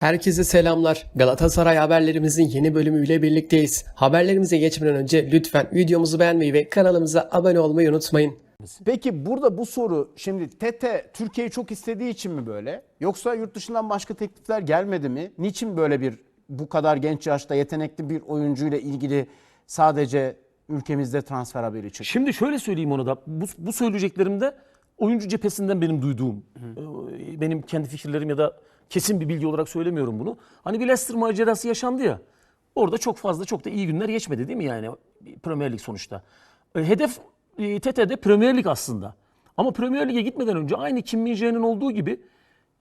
Herkese selamlar. Galatasaray haberlerimizin yeni bölümüyle birlikteyiz. Haberlerimize geçmeden önce lütfen videomuzu beğenmeyi ve kanalımıza abone olmayı unutmayın. Peki burada bu soru şimdi Tete Türkiye'yi çok istediği için mi böyle? Yoksa yurt dışından başka teklifler gelmedi mi? Niçin böyle bir bu kadar genç yaşta yetenekli bir oyuncuyla ilgili sadece ülkemizde transfer haberi çıktı? Şimdi şöyle söyleyeyim onu da. Bu, bu söyleyeceklerimde oyuncu cephesinden benim duyduğum, e, benim kendi fikirlerim ya da kesin bir bilgi olarak söylemiyorum bunu. Hani bir Leicester macerası yaşandı ya. Orada çok fazla çok da iyi günler geçmedi değil mi yani Premier Lig sonuçta. E, Hedef e, TT'de Premier Lig aslında. Ama Premier Lig'e gitmeden önce aynı Kim Min-jae'nin olduğu gibi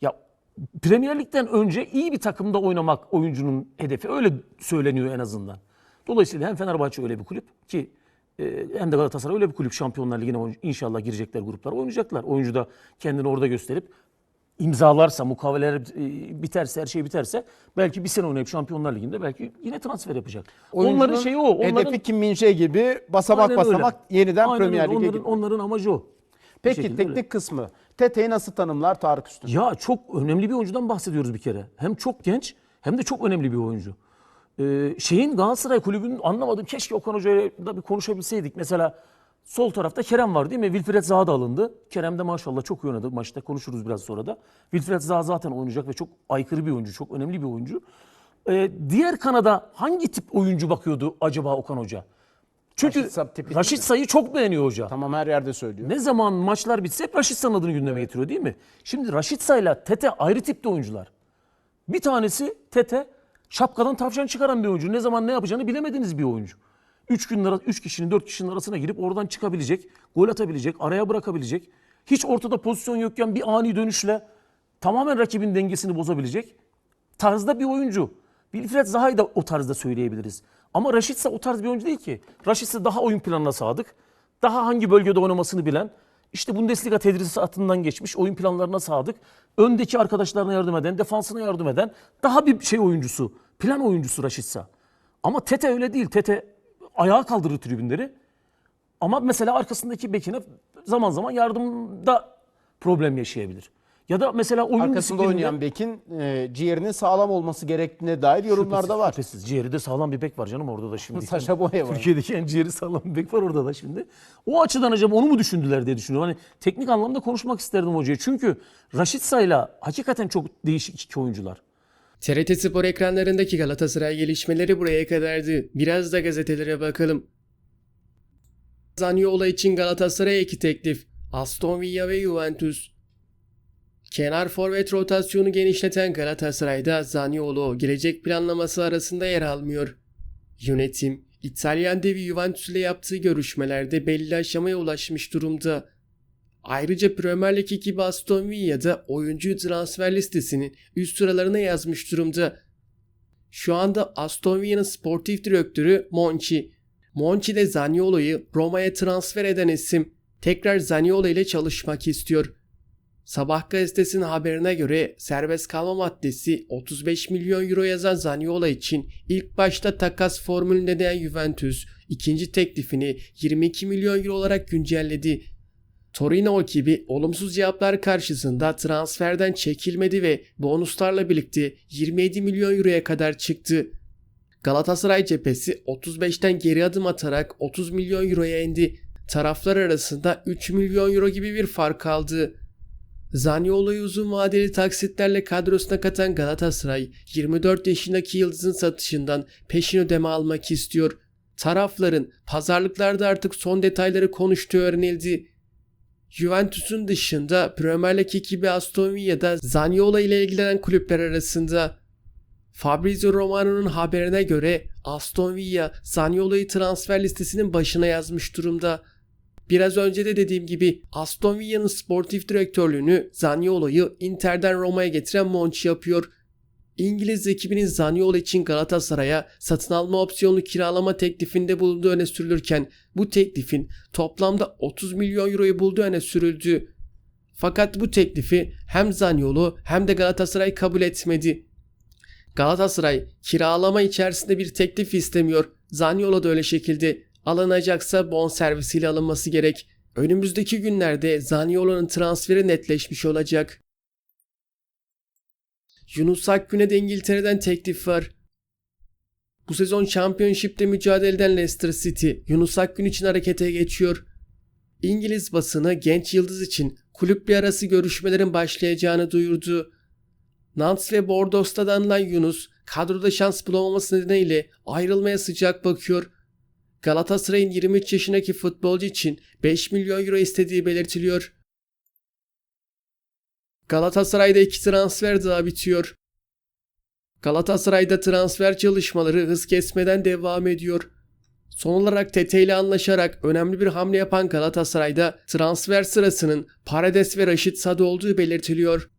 ya Premier Lig'den önce iyi bir takımda oynamak oyuncunun hedefi. Öyle söyleniyor en azından. Dolayısıyla hem Fenerbahçe öyle bir kulüp ki e, hem de Galatasaray öyle bir kulüp Şampiyonlar Ligi'ne inşallah girecekler gruplara oynayacaklar. Oyuncu da kendini orada gösterip imzalarsa, mukaveleler e, biterse, her şey biterse belki bir sene oynayıp Şampiyonlar Ligi'nde belki yine transfer yapacak. onların Oyuncunun şeyi o. Onların, Hedefi Kim Min-jae gibi basamak Aynen öyle. basamak yeniden Aynen Premier öyle. Lig'e onların, gitmek. onların amacı o. Peki teknik öyle. kısmı Tete'yi nasıl tanımlar Tarık Üstün? Ya çok önemli bir oyuncudan bahsediyoruz bir kere. Hem çok genç hem de çok önemli bir oyuncu. Ee, şeyin Galatasaray kulübünün anlamadım. Keşke Okan Hoca'yla da bir konuşabilseydik. Mesela sol tarafta Kerem var değil mi? Wilfried Zaha da alındı. Kerem de maşallah çok iyi oynadı. Maçta konuşuruz biraz sonra da. Wilfried Zaha zaten oynayacak ve çok aykırı bir oyuncu. Çok önemli bir oyuncu. Ee, diğer kanada hangi tip oyuncu bakıyordu acaba Okan Hoca? Çünkü Raşit Sa- tipi Raşit mi? Say'ı çok beğeniyor hoca. Tamam her yerde söylüyor. Ne zaman maçlar bitse hep Raşit Say'ın adını gündeme getiriyor değil mi? Şimdi Raşit Say'la Tete ayrı tipte oyuncular. Bir tanesi Tete şapkadan tavşan çıkaran bir oyuncu. Ne zaman ne yapacağını bilemediğiniz bir oyuncu. 3 gün ara- üç kişinin 4 kişinin arasına girip oradan çıkabilecek, gol atabilecek, araya bırakabilecek. Hiç ortada pozisyon yokken bir ani dönüşle tamamen rakibin dengesini bozabilecek tarzda bir oyuncu. Wilfred Zaha'yı da o tarzda söyleyebiliriz. Ama Raşit ise o tarz bir oyuncu değil ki. Raşit ise daha oyun planına sadık. Daha hangi bölgede oynamasını bilen. işte Bundesliga tedrisatından geçmiş oyun planlarına sadık. Öndeki arkadaşlarına yardım eden, defansına yardım eden daha bir şey oyuncusu. Plan oyuncusu Raşit Sağ. Ama Tete öyle değil. Tete ayağa kaldırır tribünleri. Ama mesela arkasındaki bekine zaman zaman yardımda problem yaşayabilir. Ya da mesela oyun Arkasında oynayan bekin e, ciğerinin sağlam olması gerektiğine dair yorumlar da var. Şüphesiz. Ciğeri de sağlam bir bek var canım orada da şimdi. Saşa Boye var. Türkiye'deki en ciğeri sağlam bir bek var orada da şimdi. O açıdan acaba onu mu düşündüler diye düşünüyorum. Hani teknik anlamda konuşmak isterdim hocaya. Çünkü Raşit Say'la hakikaten çok değişik iki oyuncular. TRT Spor ekranlarındaki Galatasaray gelişmeleri buraya kadardı. Biraz da gazetelere bakalım. Zaniolo için Galatasaray'a iki teklif. Aston Villa ve Juventus. Kenar forvet rotasyonu genişleten Galatasaray'da Zaniolo gelecek planlaması arasında yer almıyor. Yönetim, İtalyan devi Juventus ile yaptığı görüşmelerde belli aşamaya ulaşmış durumda. Ayrıca Premier Lig ekibi Aston Villa'da oyuncu transfer listesinin üst sıralarına yazmış durumda. Şu anda Aston Villa'nın sportif direktörü Monchi. Monchi de Zaniolo'yu Roma'ya transfer eden isim tekrar Zaniolo ile çalışmak istiyor. Sabah gazetesinin haberine göre serbest kalma maddesi 35 milyon euro yazan Zaniolo için ilk başta takas formülünde deneyen Juventus ikinci teklifini 22 milyon euro olarak güncelledi. Torino ekibi olumsuz cevaplar karşısında transferden çekilmedi ve bonuslarla birlikte 27 milyon euroya kadar çıktı. Galatasaray cephesi 35'ten geri adım atarak 30 milyon euroya indi. Taraflar arasında 3 milyon euro gibi bir fark kaldı. Zaniolo'yu uzun vadeli taksitlerle kadrosuna katan Galatasaray 24 yaşındaki yıldızın satışından peşin ödeme almak istiyor. Tarafların pazarlıklarda artık son detayları konuştuğu öğrenildi. Juventus'un dışında Premier Lig ekibi Aston Villa'da Zaniolo ile ilgilenen kulüpler arasında. Fabrizio Romano'nun haberine göre Aston Villa Zaniolo'yu transfer listesinin başına yazmış durumda. Biraz önce de dediğim gibi Aston Villa'nın sportif direktörlüğünü Zaniolo'yu Inter'den Roma'ya getiren Monchi yapıyor. İngiliz ekibinin Zaniolo için Galatasaray'a satın alma opsiyonlu kiralama teklifinde bulunduğu öne sürülürken bu teklifin toplamda 30 milyon euroyu bulduğu öne sürüldü. Fakat bu teklifi hem Zaniolo hem de Galatasaray kabul etmedi. Galatasaray kiralama içerisinde bir teklif istemiyor. Zaniolo da öyle şekilde alınacaksa bon servisiyle alınması gerek. Önümüzdeki günlerde Zaniolo'nun transferi netleşmiş olacak. Yunus Akgün'e de İngiltere'den teklif var. Bu sezon Championship'te mücadele eden Leicester City Yunus Akgün için harekete geçiyor. İngiliz basını genç yıldız için kulüple arası görüşmelerin başlayacağını duyurdu. Nantes ve Bordeaux'ta da anılan Yunus kadroda şans bulamaması nedeniyle ayrılmaya sıcak bakıyor. Galatasaray'ın 23 yaşındaki futbolcu için 5 milyon euro istediği belirtiliyor. Galatasaray'da iki transfer daha bitiyor. Galatasaray'da transfer çalışmaları hız kesmeden devam ediyor. Son olarak Tete ile anlaşarak önemli bir hamle yapan Galatasaray'da transfer sırasının Paredes ve Raşit Sad olduğu belirtiliyor.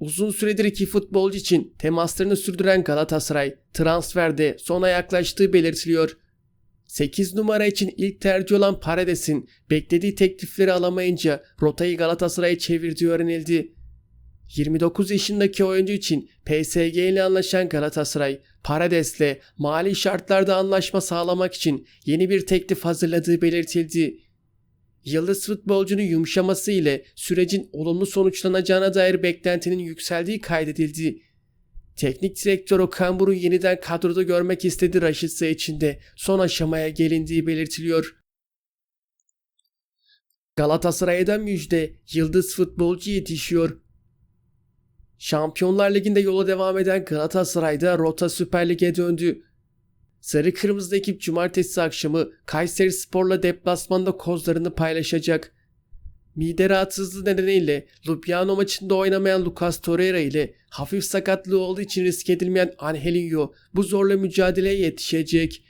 Uzun süredir iki futbolcu için temaslarını sürdüren Galatasaray transferde sona yaklaştığı belirtiliyor. 8 numara için ilk tercih olan Paredes'in beklediği teklifleri alamayınca rotayı Galatasaray'a çevirdiği öğrenildi. 29 yaşındaki oyuncu için PSG ile anlaşan Galatasaray, Paredes'le mali şartlarda anlaşma sağlamak için yeni bir teklif hazırladığı belirtildi. Yıldız futbolcunun yumuşaması ile sürecin olumlu sonuçlanacağına dair beklentinin yükseldiği kaydedildi. Teknik direktör Okan Buruk'u yeniden kadroda görmek istediği Raşitsa için de son aşamaya gelindiği belirtiliyor. Galatasaray'dan müjde yıldız futbolcu yetişiyor. Şampiyonlar Ligi'nde yola devam eden Galatasaray'da rota Süper Lig'e döndü. Sarı Kırmızı ekip cumartesi akşamı Kayseri Spor'la deplasmanda kozlarını paylaşacak. Mide rahatsızlığı nedeniyle Lupiano maçında oynamayan Lucas Torreira ile hafif sakatlığı olduğu için risk edilmeyen Angelinho bu zorla mücadeleye yetişecek.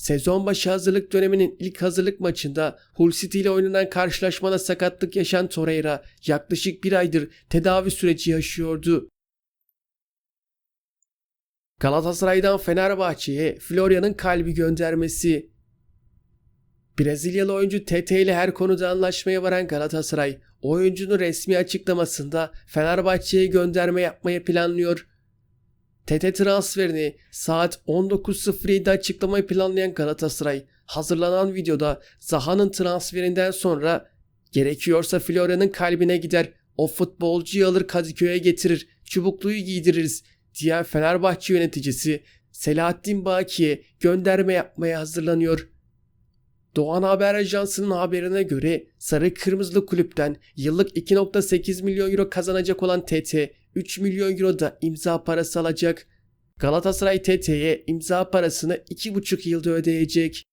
Sezon başı hazırlık döneminin ilk hazırlık maçında Hull City ile oynanan karşılaşmada sakatlık yaşayan Torreira yaklaşık bir aydır tedavi süreci yaşıyordu. Galatasaray'dan Fenerbahçe'ye Florya'nın kalbi göndermesi. Brezilyalı oyuncu Tete ile her konuda anlaşmaya varan Galatasaray, oyuncunun resmi açıklamasında Fenerbahçe'ye gönderme yapmayı planlıyor. Tete transferini saat 19.07'de açıklamayı planlayan Galatasaray, hazırlanan videoda Zaha'nın transferinden sonra gerekiyorsa Florya'nın kalbine gider, o futbolcuyu alır Kadıköy'e getirir, çubukluyu giydiririz diyen Fenerbahçe yöneticisi Selahattin Baki'ye gönderme yapmaya hazırlanıyor. Doğan Haber Ajansı'nın haberine göre Sarı Kırmızılı Kulüpten yıllık 2.8 milyon euro kazanacak olan TT 3 milyon euro da imza parası alacak. Galatasaray TT'ye imza parasını 2,5 yılda ödeyecek.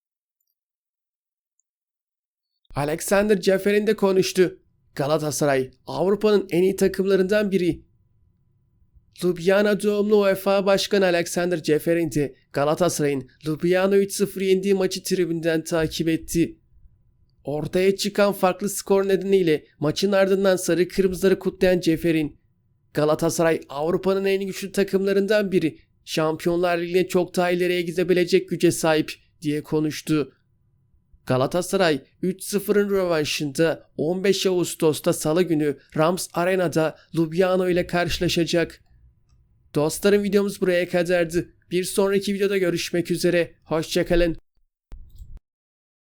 Alexander Ceferin de konuştu. Galatasaray Avrupa'nın en iyi takımlarından biri. Ljubljana doğumlu UEFA Başkanı Alexander Ceferin de Galatasaray'ın Ljubljana 3-0 yendiği maçı tribünden takip etti. Ortaya çıkan farklı skor nedeniyle maçın ardından sarı kırmızıları kutlayan Ceferin, Galatasaray Avrupa'nın en güçlü takımlarından biri, Şampiyonlar Ligi'ne çok daha ileriye gidebilecek güce sahip diye konuştu. Galatasaray 3-0'ın rövanşında 15 Ağustos'ta Salı günü Rams Arena'da Ljubljana ile karşılaşacak. Dostlarım videomuz buraya kadardı. Bir sonraki videoda görüşmek üzere. Hoşçakalın.